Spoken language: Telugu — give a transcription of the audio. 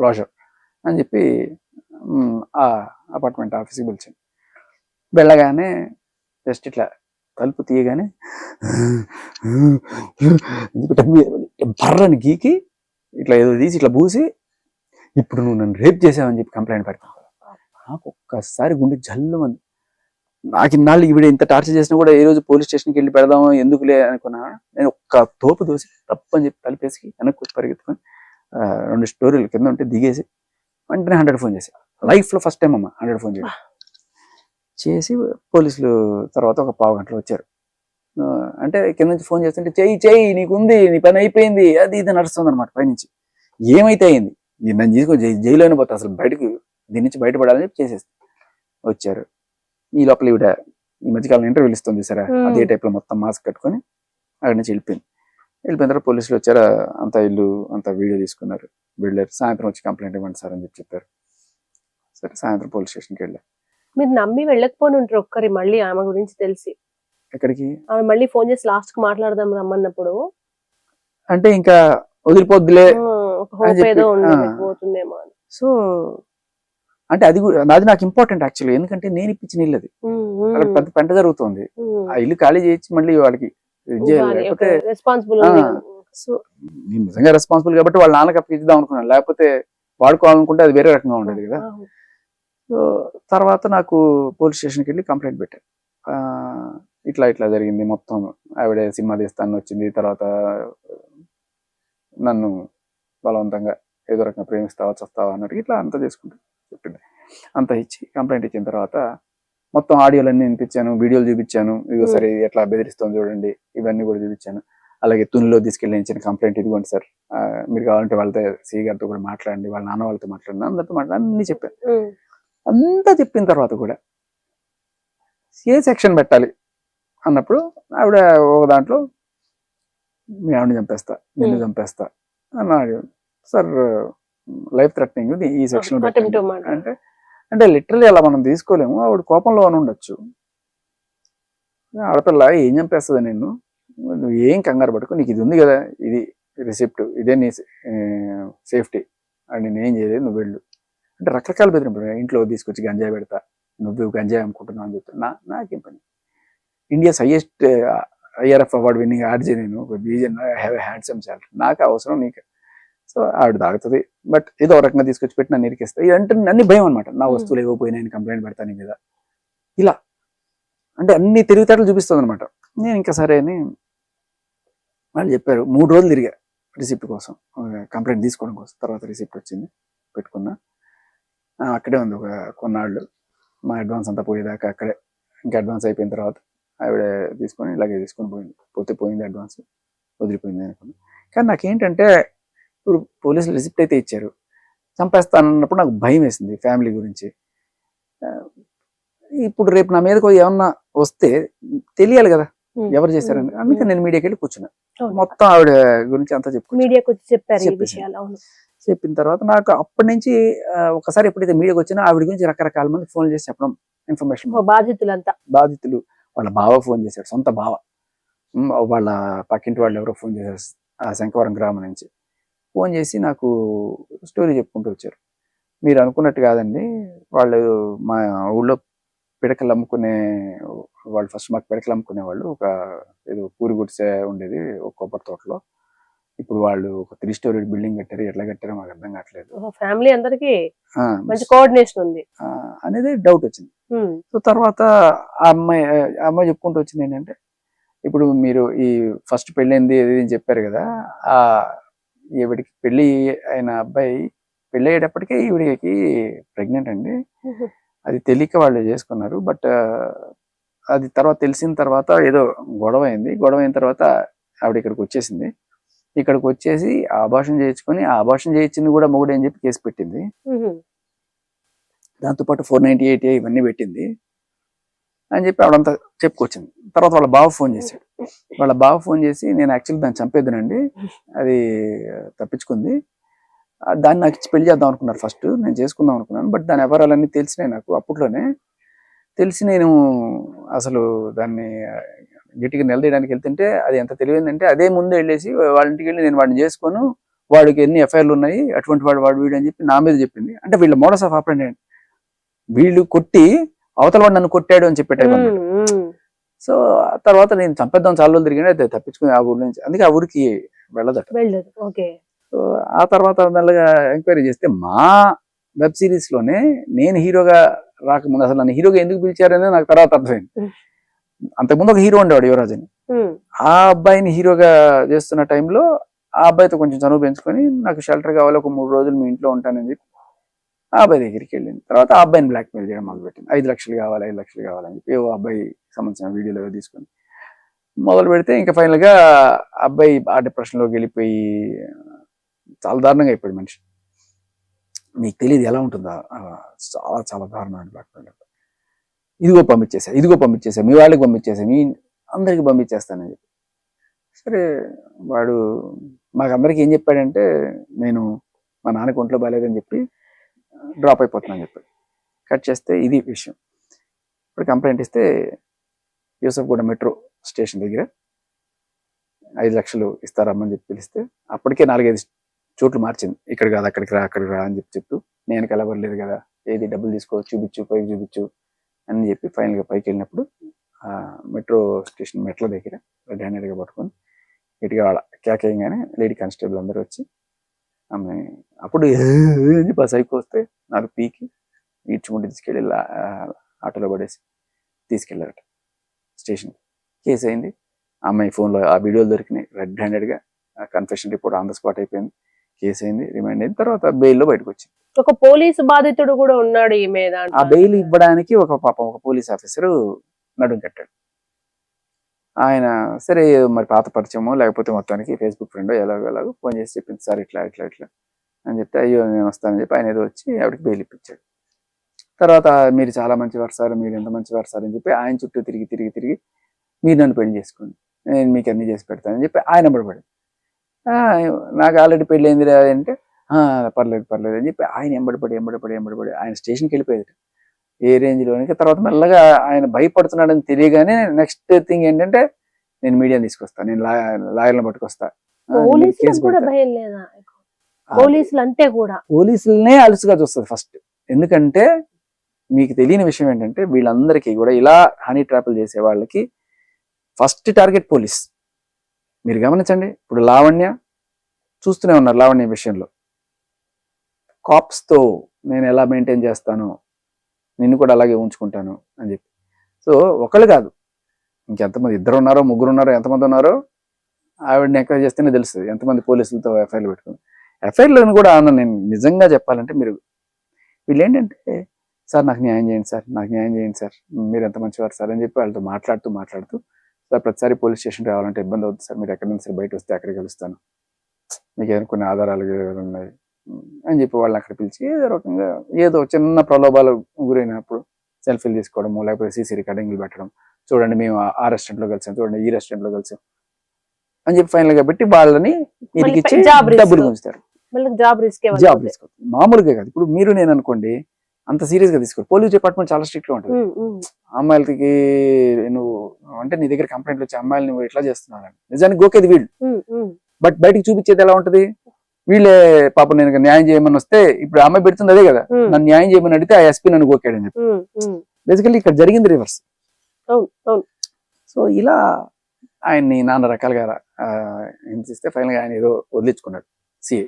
క్లోజర్ అని చెప్పి ఆ అపార్ట్మెంట్ ఆఫీస్కి పిలిచింది వెళ్ళగానే జస్ట్ ఇట్లా తలుపు తీయగానే బర్రని గీకి ఇట్లా ఏదో తీసి ఇట్లా పూసి ఇప్పుడు నువ్వు నన్ను రేప్ చేసావని చెప్పి కంప్లైంట్ పెడతాను. నాకు ఒక్కసారి గుండె జల్లుమంది. నాకు ఇన్నాళ్ళు ఈవిడ ఇంత టార్చర్ చేసినా కూడా ఏ రోజు పోలీస్ స్టేషన్కి వెళ్ళి పెడదాము ఎందుకులే అనుకున్నా నేను ఒక్క తోపు దోసి తప్పని చెప్పి తలిపేసి వెనక్కి పరిగెత్తుకొని రెండు స్టోరీలు కింద ఉంటే దిగేసి వెంటనే హండ్రెడ్ ఫోన్ చేసి. లైఫ్లో ఫస్ట్ టైం అమ్మ హండ్రెడ్ ఫోన్ చేయడం. చేసి పోలీసులు తర్వాత ఒక పావు గంటలో వచ్చారు. అంటే కింద నుంచి ఫోన్ చేస్తుంటే చెయ్యి చెయ్యి నీకుంది నీ పని అయిపోయింది అది ఇది నడుస్తుంది అనమాట పైనుంచి. ఏమైతే అయింది? నన్ను తీసుకొని జైల్లోనే పోతా అసలు బయటకు దీని నుంచి బయటపడాలని చెప్పి చేసేసి వచ్చారు. ఈ లోపల ఈవిడ ఈ మధ్యకాలం ఇంటర్వ్యూలు ఇస్తుంది సరే. అదే టైప్లో మొత్తం మాస్క్ కట్టుకొని అక్కడి నుంచి వెళ్ళిపోయింది. వెళ్ళిపోయిన తర్వాత పోలీసులు వచ్చారు. అంత ఇల్లు అంత వీడియో తీసుకున్నారు. వెళ్ళారు. సాయంత్రం వచ్చి కంప్లైంట్ ఇవ్వండి సార్ అని చెప్పి చెప్పారు. సరే సాయంత్రం పోలీస్ స్టేషన్కి వెళ్ళారు మీరు నమ్మి వెళ్ళకపోని ఉంటారు ఒక్కరి మళ్ళీ ఆమె గురించి తెలిసి. ఎక్కడికి? ఆమె మళ్ళీ ఫోన్ చేసి లాస్ట్కి మాట్లాడదాం రమ్మన్నప్పుడు. అంటే ఇంకా వదిలిపోద్దులే పోతుందేమో సో అంటే అది అది నాకు ఇంపార్టెంట్ యాక్చువల్లీ ఎందుకంటే నేను ఇప్పించిన ఇల్లు అది. పెద్ద పెంట జరుగుతుంది. ఆ ఇల్లు ఖాళీ చేయించి మళ్ళీ వాళ్ళకి ఇది చేయాలి ఇవ్వాలి, లేకపోతే రెస్పాన్సిబుల్. సో నేను నిజంగా రెస్పాన్సిబుల్ కాబట్టి వాళ్ళ నాన్నకి అప్పిద్దాం అనుకున్నాను. లేకపోతే వాడుకోవాలనుకుంటే అది వేరే రకంగా ఉండేది కదా. సో తర్వాత నాకు పోలీస్ స్టేషన్కి వెళ్ళి కంప్లైంట్ పెట్టాను ఇట్లా ఇట్లా జరిగింది మొత్తం. ఆవిడ సినిమా తీస్తాను వచ్చింది. తర్వాత నన్ను బలవంతంగా ఏదో రకంగా ప్రేమిస్తావా చస్తావా అన్నట్టు ఇట్లా అంతా చేసుకుంటూ చెప్పింది. అంతా ఇచ్చి కంప్లైంట్ ఇచ్చిన తర్వాత మొత్తం ఆడియోలన్నీ వినిపించాను వీడియోలు చూపించాను. ఇదిగో Hmm. సరే ఎట్లా బెదిరిస్తాం చూడండి. ఇవన్నీ కూడా చూపించాను. అలాగే తునిలో తీసుకెళ్ళి ఇచ్చిన కంప్లైంట్ ఇదిగోండి సార్. మీరు కావాలంటే వాళ్ళతో సిఈ గారితో కూడా మాట్లాడండి. వాళ్ళ నాన్న వాళ్ళతో మాట్లాడండి. అందరితో మాట్లాడి అన్ని చెప్పాను. ఉమ్, అంతా చెప్పిన తర్వాత కూడా ఏ సెక్షన్ పెట్టాలి అన్నప్పుడు ఆవిడ ఒక దాంట్లో మీ ఆవిడని చంపేస్తా నిన్ను Hmm. చంపేస్తా అన్నాడు సార్ లైఫ్ థ్రెటనింగ్ ఈ సెక్షన్. అంటే అంటే లిటరలీ అలా మనం తీసుకోలేము. ఆవిడ కోపంలో అని ఉండొచ్చు. ఆడపిల్ల ఏం చంపేస్తుంది నిన్ను? నువ్వు ఏం కంగారు పట్టుకో నీకు ఇది ఉంది కదా ఇది రిసిప్ట్ ఇదే నీ సేఫ్టీ అని నేను ఏం చేయలేదు నువ్వు వెళ్ళు. అంటే రకరకాల బెదిరింపులు ఇంట్లో తీసుకొచ్చి గంజాయి పెడతా నువ్వు గంజాయి అమ్ముకుంటున్నావు అని చెప్తా నా నాకేం పని? India's highest IRF award winning RJ నేను. బీజన్ హ్యావ్ హ్యాండ్సమ్ సాలరీ నాకు అవసరం నీకు. సో ఆవిడ తాగుతుంది. బట్ ఏదో ఒక రకంగా తీసుకొచ్చి పెట్టి నన్ను ఇరికిస్తాయి ఇదంటే అన్ని భయం అనమాట నా Hmm. వస్తువులు ఏవో పోయినాయని కంప్లైంట్ పెడతాను నీ మీద. ఇలా. అంటే అన్ని తెలివితేటలు చూపిస్తుంది అనమాట నేను ఇంకా సరే అని వాళ్ళు చెప్పారు. మూడు రోజులు తిరిగా రిసిప్ట్ కోసం. కంప్లైంట్ తీసుకోవడం కోసం. తర్వాత రిసిప్ట్ వచ్చింది. పెట్టుకున్నా. అక్కడే ఉంది ఒక కొన్నాళ్ళు. మా అడ్వాన్స్ అంతా పోయేదాకా అక్కడే. ఇంకా అడ్వాన్స్ అయిపోయిన తర్వాత ఆవిడ తీసుకొని ఇలాగే తీసుకొని పోయింది. పోతే పోయింది అడ్వాన్స్ వదిలిపోయింది అనుకున్నా. కానీ నాకేంటంటే ఇప్పుడు పోలీసులు రిసిప్ట్ అయితే ఇచ్చారు. చంపేస్తానన్నప్పుడు నాకు భయం వేసింది ఫ్యామిలీ గురించి. ఇప్పుడు రేపు నా మీదకు ఏమన్నా వస్తే తెలియాలి కదా ఎవరు చేశారని. అందుకే. నేను మీడియాకి వెళ్ళి కూర్చున్నా. మొత్తం ఆవిడ గురించి అంతా మీడియాకి వచ్చి చెప్పారు చెప్పిన తర్వాత నాకు అప్పటి నుంచి ఒకసారి ఎప్పుడైతే మీడియాకి వచ్చినా ఆవిడ గురించి రకరకాల మంది ఫోన్ చేసి చెప్పడం ఇన్ఫర్మేషన్. బాధితులంతా బాధితులు వాళ్ళ బావ ఫోన్ చేశాడు సొంత బావ. వాళ్ళ పక్కింటి వాళ్ళు ఎవరో ఫోన్ చేశారు ఆ శంకవరం గ్రామం నుంచి. ఫోన్ చేసి నాకు స్టోరీ చెప్పుకుంటూ వచ్చారు. మీరు అనుకున్నట్టు కాదండి. వాళ్ళు మా ఊళ్ళో పిడకలు అమ్ముకునే వాళ్ళు ఫస్ట్ మాకు పిడకలు అమ్ముకునే వాళ్ళు ఒక ఏదో పూరి గుడిసె ఉండేది ఒక కొబ్బరి తోటలో. ఇప్పుడు వాళ్ళు ఒక త్రీ స్టోరీ బిల్డింగ్ కట్టారు. ఎట్లా కట్టారో మాకు అర్థం కావట్లేదు. ఫ్యామిలీ అందరికి మంచి కోఆర్డినేషన్ ఉంది. అనేది డౌట్ వచ్చింది. సో తర్వాత ఆ అమ్మాయి ఆ అమ్మాయి చెప్పుకుంటూ వచ్చింది ఏంటంటే ఇప్పుడు మీరు ఈ ఫస్ట్ పెళ్ళైంది ఇది అని చెప్పారు కదా ఆ ఈవిడికి పెళ్ళి అయిన అబ్బాయి పెళ్ళి అయ్యేటప్పటికే ఈవిడికి ప్రెగ్నెంట్ అండి. అది తెలియక వాళ్ళు చేసుకున్నారు. బట్ అది తర్వాత తెలిసిన తర్వాత ఏదో గొడవ అయింది. గొడవ అయిన తర్వాత ఆవిడ ఇక్కడికి వచ్చేసింది. ఇక్కడికి వచ్చేసి ఆ అభాషణ చేయించుకొని ఆ అభాషణ చేయించింది కూడా మొగుడు అని చెప్పి కేసు పెట్టింది. దాంతోపాటు ఫోర్ నైన్టీ ఎయిట్ ఇవన్నీ పెట్టింది. అని చెప్పి ఆవిడంతా చెప్పుకొచ్చింది. తర్వాత వాళ్ళ బావ ఫోన్ చేశాడు. వాళ్ళ బావ ఫోన్ చేసి నేను యాక్చువల్లీ దాన్ని చంపేద్దునండి. అది తప్పించుకుంది. దాన్ని నాకు ఇచ్చి పెళ్ళి చేద్దాం అనుకున్నారు ఫస్ట్. నేను చేసుకుందాం అనుకున్నాను. బట్ దాని వివరాలన్నీ తెలిసినాయి నాకు అప్పట్లోనే. తెలిసి నేను అసలు దాన్ని గిట్టికి గట్టిగా నిలదీయడానికి వెళ్తుంటే అది ఎంత తెలివైందంటే అదే ముందు వెళ్ళేసి వాళ్ళ ఇంటికి వెళ్ళి నేను వాడిని చేసుకోను. వాడికి ఎన్ని ఎఫ్ఐఆర్లు ఉన్నాయి అటువంటి వాడు వాడు వీడు అని చెప్పి నా మీద చెప్పింది. అంటే వీళ్ళ మోడస్ ఆఫ్ ఆపరేట్ వీళ్ళు కొట్టి అవతల వాడు నన్ను కొట్టాడు అని చెప్పే టైప్. సో ఆ తర్వాత నేను చంపేద్దాం చాలా రోజులు తిరిగాను అయితే తప్పించుకుని ఆ ఊరి నుంచి అందుకే ఆ ఊరికి వెళ్ళదట. వెళ్ళదు ఓకే. సో ఆ తర్వాత మెల్లగా ఎంక్వైరీ చేస్తే మా వెబ్ సిరీస్లోనే నేను హీరోగా రాకముందు అసలు నన్ను హీరోగా ఎందుకు పిలిచారనేది నాకు తర్వాత అర్థమైంది. అంతకుముందు ఒక హీరో ఉండేవాడు యువరాజ్ అని ఆ అబ్బాయిని హీరోగా చేస్తున్న టైంలో ఆ అబ్బాయితో కొంచెం చనువు పెంచుకొని నాకు షెల్టర్ కావాలి ఒక మూడు రోజులు మీ ఇంట్లో ఉంటానని చెప్పి ఆ అబ్బాయి దగ్గరికి వెళ్ళింది. తర్వాత ఆ అబ్బాయిని బ్లాక్మెయిల్ చేయడం మొదలుపెట్టింది. ఐదు లక్షలు కావాలి ఐదు లక్షలు కావాలని చెప్పి ఓ అబ్బాయి సంబంధించిన వీడియోలు తీసుకొని మొదలు పెడితే ఇంకా ఫైనల్గా అబ్బాయి ఆ డిప్రెషన్లోకి వెళ్ళిపోయి చాలా దారుణంగా అయిపోయాడు మనిషి. మీకు తెలియదు ఎలా ఉంటుందో? చాలా చాలా దారుణమైన బ్లాక్మెయిల్ ఇదిగో పంపించేసా ఇదిగో పంపించేసా మీ వాళ్ళకి పంపించేసా మీ అందరికి పంపించేస్తానని చెప్పి. సరే వాడు మాకందరికి ఏం చెప్పాడంటే నేను మా నాన్నకి ఒంట్లో బాగాలేదని చెప్పి డ్రాప్ అయిపోతున్నాను చెప్పి. కట్ చేస్తే ఇది విషయం. ఇప్పుడు కంప్లైంట్ ఇస్తే యూసఫ్ కూడా మెట్రో స్టేషన్ దగ్గర ఐదు లక్షలు ఇస్తారమ్మని చెప్పి పిలిస్తే అప్పటికే నాలుగైదు చోట్లు మార్చింది. ఇక్కడ కాదు అక్కడికి రా అక్కడికి రా అని చెప్పి చెప్తూ నేను కలవరలేదు కదా ఏది డబ్బులు తీసుకో చూపించు పైకి చూపించు అని చెప్పి ఫైనల్గా పైకి వెళ్ళినప్పుడు ఆ మెట్రో స్టేషన్ మెట్ల దగ్గర రెడ్ హ్యాండెడ్గా పట్టుకొని ఇటుగా వాళ్ళ కేకేయంగానే లేడీ కానిస్టేబుల్ అందరూ వచ్చి ఆమె అప్పుడు అని సైకో వస్తే నాకు పీకి ఈడ్చుకుంటూ తీసుకెళ్ళి ఆటోలో పడేసి తీసుకెళ్ళారట స్టేషన్ కేసు అయింది. ఆ అమ్మాయి ఫోన్లో ఆ వీడియోలు దొరికినాయి. రెడ్ హ్యాండెడ్గా confession report on the spot అయిపోయింది. కేసు అయింది రిమైండ్ అయిన తర్వాత బెయిల్లో బయటకు వచ్చింది ఒక పోలీసు బాధితుడు కూడా ఉన్నాడు ఈ మీద ఆ బెయిల్ ఇవ్వడానికి ఒక పాపం ఒక పోలీస్ ఆఫీసర్ నడుం కట్టాడు. ఆయన సరే మరి పాత పరిచయమో లేకపోతే మొత్తానికి ఫేస్బుక్ ఫ్రెండ్ ఎలాగో ఎలాగో ఫోన్ చేసి చెప్పింది సార్ ఇట్లా ఇట్లా ఇట్లా అని చెప్తే అయ్యో నేను వస్తానని చెప్పి ఆయన ఏదో వచ్చి ఆవిడకి బెయిల్ ఇప్పించాడు. తర్వాత మీరు చాలా మంచివారు సార్ మీరు ఎంత మంచివారు సార్ అని చెప్పి ఆయన చుట్టూ తిరిగి తిరిగి తిరిగి మీరు నన్ను పెళ్ళి చేసుకోండి నేను మీకు అన్ని చేసి పెడతానని చెప్పి ఆయన ఎంబడపడి నాకు ఆల్రెడీ పెళ్ళి అయింది అంటే పర్లేదు పర్లేదు అని చెప్పి ఆయన ఎంబడిపడి ఎంబడిపడి ఎంబడిపడి ఆయన స్టేషన్కి వెళ్ళిపోయేది ఏ రేంజ్ లోనికి తర్వాత మెల్లగా ఆయన భయపడుతున్నాడని తెలియగానే నెక్స్ట్ థింగ్ ఏంటంటే నేను మీడియా తీసుకొస్తా. నేను లాయర్లను పట్టుకొస్తా. పోలీసులు కూడా పోలీసులనే అలుసుగా చూస్తుంది ఫస్ట్ ఎందుకంటే మీకు తెలియని విషయం ఏంటంటే వీళ్ళందరికీ కూడా ఇలా హనీ ట్రాపులు చేసే వాళ్ళకి ఫస్ట్ టార్గెట్ పోలీస్. మీరు గమనించండి. ఇప్పుడు లావణ్య చూస్తూనే ఉన్నారు లావణ్య విషయంలో. కాప్స్తో నేను ఎలా మెయింటైన్ చేస్తాను? నిన్ను కూడా అలాగే ఉంచుకుంటాను అని చెప్పి. సో ఒకళ్ళు కాదు. ఇంకెంతమంది ఇద్దరు ఉన్నారో ముగ్గురు ఉన్నారో ఎంతమంది ఉన్నారో ఆవిడని ఎంక్వైరీ చేస్తేనే తెలుస్తుంది. ఎంతమంది పోలీసులతో ఎఫ్ఐఆర్లు పెట్టుకుని. ఎఫ్ఐఆర్లను కూడా అన్న నేను నిజంగా చెప్పాలంటే మీరు వీళ్ళు ఏంటంటే సార్ నాకు న్యాయం చేయండి సార్. నాకు న్యాయం చేయండి సార్. మీరు ఎంత మంచివారు సార్ అని చెప్పి వాళ్ళతో మాట్లాడుతూ మాట్లాడుతూ సార్ ప్రతిసారి పోలీస్ స్టేషన్ రావాలంటే ఇబ్బంది అవుతుంది సార్. మీరు ఎక్కడి నుంచి సరే బయట వస్తే అక్కడికి కలుస్తాను మీకు ఏదైనా కొన్ని ఆధారాలు ఉన్నాయి? అని చెప్పి వాళ్ళని అక్కడ పిలిచి ఏదో రకంగా ఏదో చిన్న ప్రలోభాలు గురైనప్పుడు సెల్ఫీలు తీసుకోవడము లేకపోతే సీసీ రికార్డింగ్లు పెట్టడం చూడండి మేము ఆ- ఆ restaurant లో కలిసాం చూడండి ఈ restaurant లో కలిసాం అని చెప్పి ఫైనల్గా పెట్టి వాళ్ళని ఇరికిచ్చి. డబ్బులు గుంచుతారు జాబ్ రిస్క్ జాబ్ మామూలుగా కాదు. ఇప్పుడు మీరు నేను అనుకోండి అంత సీరియస్గా తీసుకోరు. పోలీస్ డిపార్ట్మెంట్ చాలా స్ట్రిక్ట్గా ఉంటుంది అమ్మాయిలకి నువ్వు అంటే నీ దగ్గర కంప్లైంట్ వచ్చి అమ్మాయిలు నువ్వు ఎట్లా చేస్తున్నావు నిజానికి గోకేది వీళ్ళు. బట్ బయటికి చూపించేది ఎలా ఉంటది? వీళ్ళే పాపం నేను న్యాయం చేయమని వస్తే ఇప్పుడు అమ్మాయి పెడుతుంది అదే కదా. నన్ను న్యాయం చేయమని అడిగితే ఆ ఎస్పీ నన్ను గోకాడని చెప్పి. బేసికల్లీ ఇక్కడ జరిగింది రివర్స్ సో ఇలా ఆయన్ని నాన్న రకాలుగా హింసిస్తే ఫైనల్గా ఆయన ఏదో వదిలించుకున్నాడు.